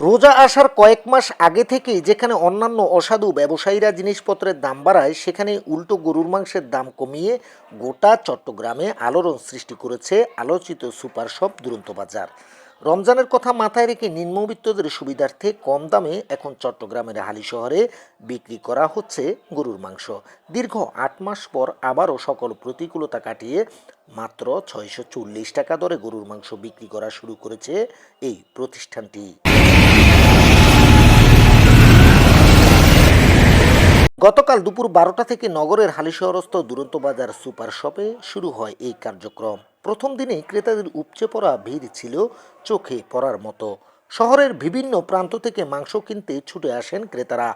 রোজা আসার কয়েক মাস আগে থেকেই যেখানে অন্যান্য অসাধু ব্যবসায়ীরা জিনিসপত্রের দাম বাড়ায় সেখানে উল্টো গরুর মাংসের দাম কমিয়ে গোটা চট্টগ্রামে আলোড়ন সৃষ্টি করেছে আলোচিত সুপার শপ দুরন্ত বাজার। রমজানের কথা মাথায় রেখে নিম্নবিত্তদের সুবিধার্থে কম দামে এখন চট্টগ্রামের হালি শহরে বিক্রি করা হচ্ছে গরুর মাংস। দীর্ঘ আট মাস পর আবারও সকল প্রতিকূলতা কাটিয়ে মাত্র ছয়শো চল্লিশ টাকা দরে গরুর মাংস বিক্রি করা শুরু করেছে এই প্রতিষ্ঠানটি। গতকাল দুপুর বারোটা থেকে নগরের হালিশহরস্থ দুরন্ত বাজার সুপার শপে শুরু হয় এই কার্যক্রম। প্রথম দিনে ক্রেতাদের উপচে পড়া ভিড় ছিল চোখে পড়ার মতো। শহরের বিভিন্ন প্রান্ত থেকে মাংস কিনতে ছুটে আসেন ক্রেতারা।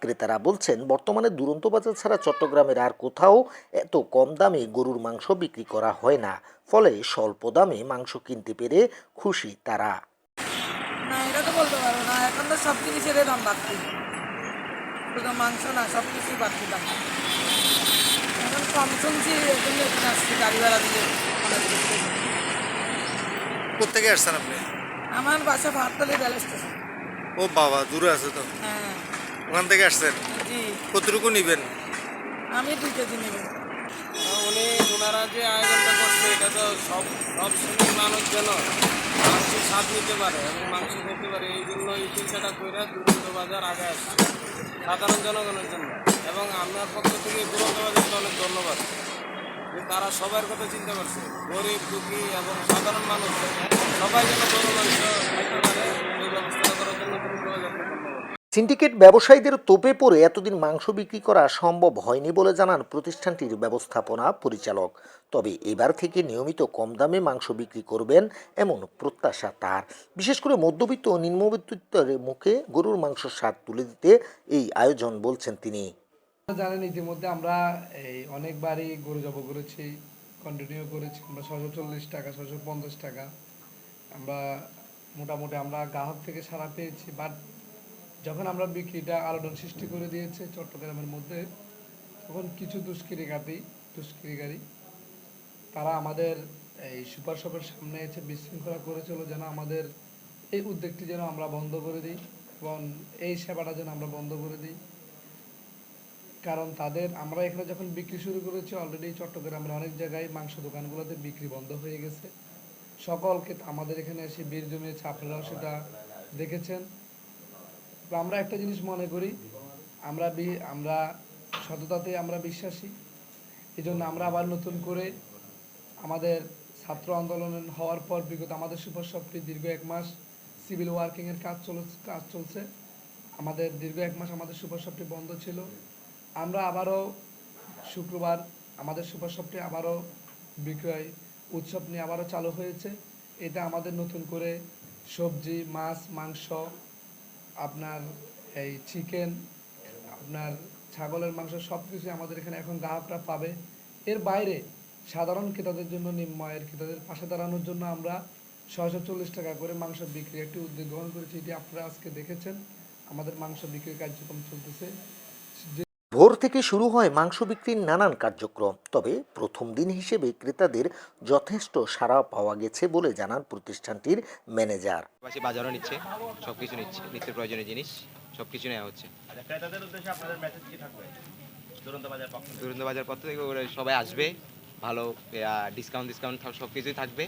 ক্রেতারা বলছেন, বর্তমানে দুরন্ত বাজার ছাড়া চট্টগ্রামের আর কোথাও এত কম দামে গরুর মাংস বিক্রি করা হয় না। ফলে স্বল্প দামে মাংস কিনতে পেরে খুশি তারা। না এটা তো বলতে পারব না। এখন তো সব জিনিসেরই দাম বাড়তি। শুধু মাংস না সব কিছুই বাড়তি দাম। এখন কম শুনছি এই জন্য এখানে আসছি গাড়ি ভাড়া দিয়ে কোথেকে আসছেন আপনি? আমার বাসা ভাততলি রেল স্টেশন। ও বাবা দূরে আছে তো। হ্যাঁ। ওখান থেকে আসছেন? জি। কতটুকু নিবেন? আমি দুই কেজি নেব। উনি ওনারা যে আয়োজনটা করছে এটা তো সব সব শ্রেণির মানুষ যেন মাংসের স্বাদ নিতে পারে এবং মাংস খেতে পারে, এই জন্য এই চিন্তাটা করে দুরন্ত বাজার আগে আসে সাধারণ জনগণের জন্য। এবং আমার পক্ষ থেকে দুরন্ত বাজারকে অনেক ধন্যবাদ। যে তারা সবার কথা চিন্তা করছে। গরিব, দুঃখী এবং সাধারণ মানুষ সবাই যেন গরু মাংস খেতে পারে, এই ব্যবস্থা করার জন্য দুরন্ত বাজারকে সিন্ডিকেট ব্যবসায়ীদের তোপে পড়ে এতদিন মাংস বিক্রি করা সম্ভব হয়নি বলে জানান প্রতিষ্ঠানটির ব্যবস্থাপনা পরিচালক। তবে এবার থেকে নিয়মিত কম দামে মাংস বিক্রি করবেন এমন প্রত্যাশা তার। বিশেষ করে মধ্যবিত্ত ও নিম্নবিত্তের মুখে গরুর মাংস স্বাদ তুলে দিতে এই আয়োজন বলছেন তিনি। জানেন, ইতিমধ্যে আমরা এই অনেকবারই গরু জব করেছি কন্টিনিউ করেছি। আমরা ছশো চল্লিশ টাকা ছশো পঞ্চাশ টাকা। আমরা মোটামুটি আমরা গ্রাহক থেকে সারা পেয়েছি বাট যখন আমরা বিক্রিটা আলোড়ন সৃষ্টি করে দিয়েছে চট্টগ্রামের মধ্যে, তখন কিছু দুষ্কৃতিকারী দুষ্কৃতিকারী, তারা আমাদের এই সুপার শপের সামনে এসে বিশৃঙ্খলা করেছিল যেন আমাদের এই উদ্যোগটি যেন আমরা বন্ধ করে দিই এবং এই সেবাটা যেন আমরা বন্ধ করে দিই। কারণ তাদের, আমরা এখানে যখন বিক্রি শুরু করেছি অলরেডি চট্টগ্রামের অনেক জায়গায় মাংস দোকানগুলোতে বিক্রি বন্ধ হয়ে গেছে। সকলকে আমাদের এখানে এসে বীর জমিয়েছে আপনারাও সেটা দেখেছেন। তো আমরা একটা জিনিস মনে করি, আমরা আমরা সততাতে আমরা বিশ্বাসী। এই জন্য আমরা আবার নতুন করে আমাদের ছাত্র আন্দোলন হওয়ার পর বিগত আমাদের সুপার শপটি দীর্ঘ এক মাস সিভিল ওয়ার্কিংয়ের কাজ চল কাজ চলছে। আমাদের দীর্ঘ এক মাস আমাদের সুপার শপটি বন্ধ ছিল। আমরা আবারও শুক্রবার আমাদের সুপার শপটি আবারও বিক্রয় উৎসব নিয়ে আবারও চালু হয়েছে। এটা আমাদের নতুন করে সবজি, মাছ, মাংস আপনার এই চিকেন আপনার ছাগলের মাংস সব কিছুই আমাদের এখানে এখন গ্রাহকরা পাবে। এর বাইরে সাধারণ ক্রেতাদের জন্য, নিম্ন আয়ের ক্রেতাদের পাশে দাঁড়ানোর জন্য আমরা ছয়শো চল্লিশ টাকা করে মাংস বিক্রি একটি উদ্যোগ গ্রহণ করেছি। এটি আপনারা আজকে দেখেছেন। আমাদের মাংস বিক্রির কার্যক্রম চলতেছে। ভোর থেকে শুরু হয় মাংস বিক্রির নানান কার্যক্রম তবে প্রথম দিন হিসেবে ক্রেতাদের যথেষ্ট সাড়া পাওয়া গেছে বলে জানান প্রতিষ্ঠানটির ম্যানেজার। বাজারও নিচ্ছে সব কিছু নিচ্ছে নিত্য প্রয়োজনীয় জিনিস সব কিছু নেওয়া হচ্ছে। ক্রেতাদের উদ্দেশ্যে আপনাদের মেসেজ কি থাকবে? দুরন্ত বাজার পক্ষ দুরন্ত বাজার পত্র থেকে সবাই আসবে ভালো ডিসকাউন্ট ডিসকাউন্ট সব কিছুই থাকবে।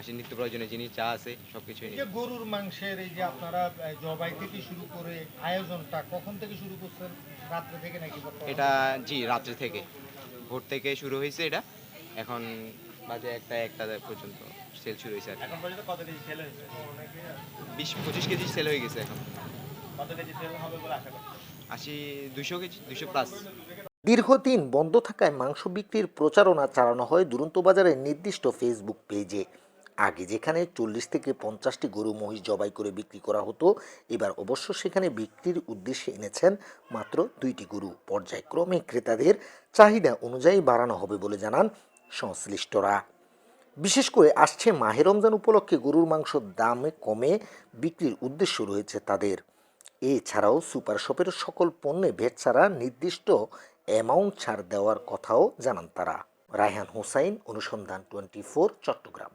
আসি নিত্য প্রয়োজনীয় জিনিস যা আছে সবকিছু এই যে গরুর মাংসের এই যে আপনারা জবাই থেকে শুরু করে আয়োজনটা কখন থেকে শুরু করছেন? রাত্রে থেকে নাকি এটা জি রাত্রে থেকে। ভোর থেকে শুরু হয়েছে এটা। এখন বাজে একটা একটা পর্যন্ত সেল শুরু হয়েছে এখন পর্যন্ত কত কেজি সেল হয়েছে? বিশ পঁচিশ কেজি সেল হয়ে গেছে এখন। কত কেজি সেল হবে বলে আশা করছেন? আশি দুশো কেজি দুশো প্লাস দীর্ঘদিন বন্ধ থাকায় মাংস বিক্রির প্রচারণা চালানো হয় দুরন্ত বাজারের নির্দিষ্ট ফেসবুক পেজে আগে যেখানে চল্লিশ থেকে পঞ্চাশটি গরু মহিষ জবাই করে বিক্রি করা হতো, এবার অবশ্য সেখানে বিক্রির উদ্দেশ্যে এনেছেন মাত্র দুইটি গরু। পর্যায়ক্রমে ক্রেতাদের চাহিদা অনুযায়ী বাড়ানো হবে বলে জানান সংশ্লিষ্টরা। বিশেষ করে আসছে মাহে রমজান উপলক্ষে গরুর মাংস দামে কমে বিক্রির উদ্দেশ্য রয়েছে তাদের। এছাড়াও সুপার শপের সকল পণ্যে ভেট ছাড়া নির্দিষ্ট অ্যামাউন্ট ছাড় দেওয়ার কথাও জানান তারা। রায়হান হোসাইন, অনুসন্ধান টোয়েন্টি ফোর, চট্টগ্রাম।